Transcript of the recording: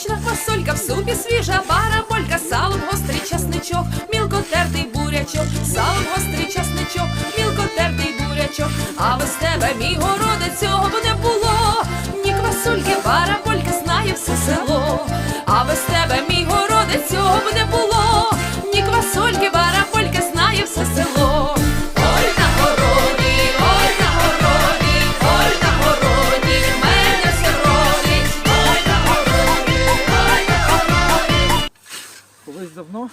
Смачна фасолька в супі свіжа параболька, салом гострий часничок, мілкотертий бурячок, салом гострий часничок, мілкотертий бурячок, а без тебе, мій городе цього буде. колись давно.